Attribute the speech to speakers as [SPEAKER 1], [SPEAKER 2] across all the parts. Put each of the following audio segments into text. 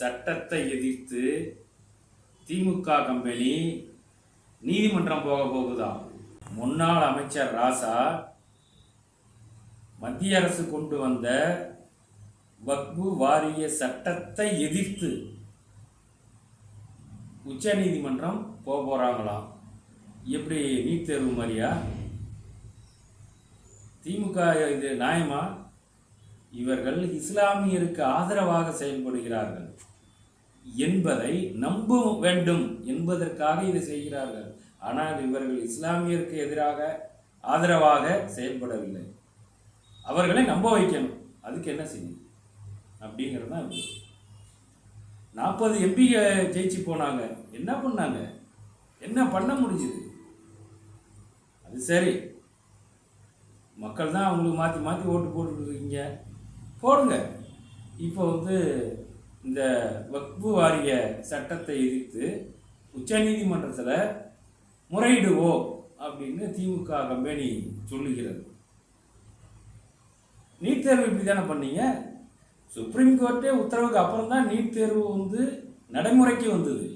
[SPEAKER 1] சட்டத்தை எதிர்த்து திமுக கம்பெனி நீதிமன்றம் போக போகுதாம். முன்னாள் அமைச்சர் ராசா மத்திய அரசு கொண்டு வந்த வக்பு வாரிய சட்டத்தை எதிர்த்து உச்ச நீதிமன்றம் போக போகிறாங்களாம் எப்படி நீட் தேர்வு மாதிரியா? திமுக இது நியாயமா? இவர்கள் இஸ்லாமியருக்கு ஆதரவாக செயல்படுகிறார்கள் என்பதை நம்ப வேண்டும் என்பதற்காக இதை செய்கிறார்கள். ஆனால் இவர்கள் இஸ்லாமியருக்கு எதிராக ஆதரவாக செயல்படவில்லை. அவர்களை நம்ப வைக்கணும். அதுக்கு என்ன செய்யும்? அப்படிங்கிறது தான் நாற்பது எம்பி ஜெயிச்சு போனாங்க. என்ன பண்ணாங்க? என்ன பண்ண முடிஞ்சுது? அது சரி. மக்கள் தான் அவங்களுக்கு மாற்றி மாற்றி ஓட்டு போட்டுட்டு இருக்கீங்க. போடுங்க. இப்போ வந்து இந்த வக்பு வாரிய சட்டத்தை எதிர்த்து உச்சநீதிமன்றத்தில் முறையிடுவோம் அப்படின்னு திமுக கம்பெனி சொல்லுகிறது. நீட் தேர்வு இப்படி தானே பண்ணீங்க? சுப்ரீம் கோர்ட்டே உத்தரவுக்கு அப்புறம் தான் நீட் தேர்வு வந்து நடைமுறைக்கு வந்தது.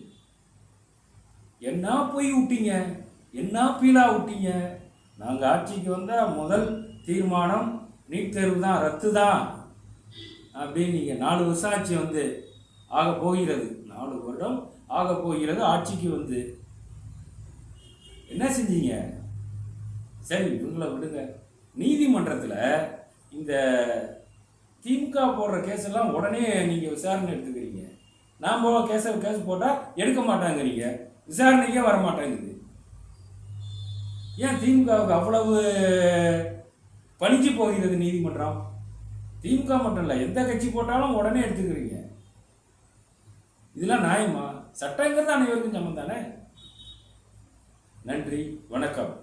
[SPEAKER 1] என்ன போய் விட்டீங்க என்ன பீலா விட்டீங்க நாங்கள் ஆட்சிக்கு வந்தால் முதல் தீர்மானம் நீட் தேர்வு தான் ரத்து தான் அப்படின்னு நீங்கள் நாலு வருஷம் ஆட்சி வந்து ஆக போகிறது. நாலு வருடம் ஆக போகிறது ஆட்சிக்கு வந்து. என்ன செஞ்சீங்க? சரி இவங்கள விடுங்க. நீதிமன்றத்தில் இந்த திமுக போடுற கேஸ் எல்லாம் உடனே நீங்கள் விசாரணை எடுத்துக்கிறீங்க. நாம் கேஸை கேஸ் போட்டால் எடுக்க மாட்டாங்கிறீங்க. விசாரணைக்கே வர மாட்டேங்குது. ஏன் திமுகவுக்கு அவ்வளவு பழிஞ்சு போகிறது நீதிமன்றம்? திமுக மட்டும் இல்லை எந்த கட்சி போட்டாலும் உடனே எடுத்துக்கிறீங்க. இதெல்லாம் நியாயமா? சட்டங்கிறது அனைவருக்கும் சமம் தானே? நன்றி வணக்கம்.